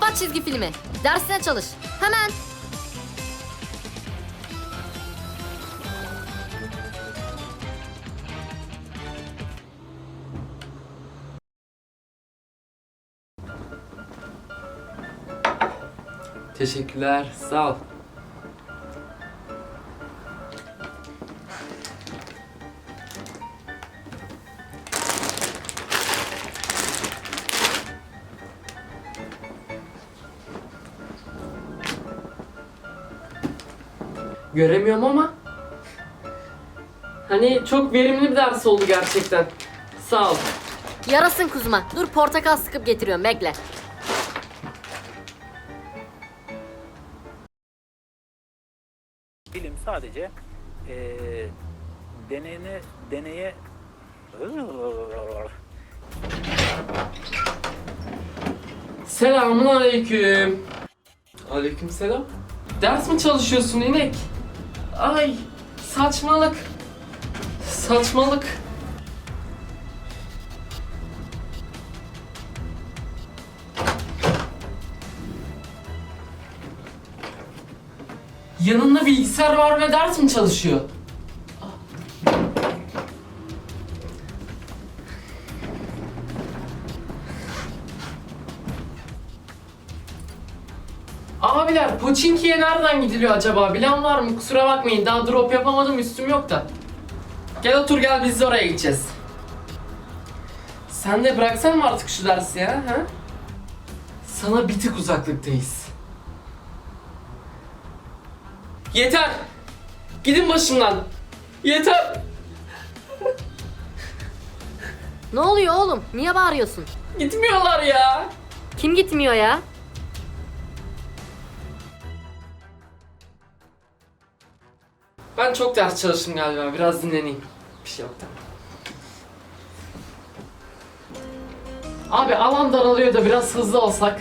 Aç çizgi filmi. Dersine çalış. Hemen. Teşekkürler. Sağ ol. Göremiyorum ama hani çok verimli bir ders oldu gerçekten. Sağ ol. Yarasın kuzuma. Dur portakal sıkıp getiriyorum bekle. Bilim sadece eee deneyine deneye Selamun aleyküm. Aleyküm selam. Ders mi çalışıyorsun inek? Ay saçmalık. Saçmalık. Yanında bilgisayar var ve ders mi çalışıyor? Abiler Pochinki'ye nereden gidiliyor acaba? Bilen var mı? Kusura bakmayın daha drop yapamadım üstüm yok da. Gel otur gel biz de oraya gideceğiz. Sen de bıraksan mı artık şu dersi ya? Ha? Sana bir tık uzaklıktayız. Yeter! Gidin başımdan! Yeter! Ne oluyor oğlum? Niye bağırıyorsun? Gitmiyorlar ya! Kim gitmiyor ya? Ben çok ders çalıştım galiba. Biraz dinleneyim. Bir şey yok da. Abi alan daralıyor da biraz hızlı olsak.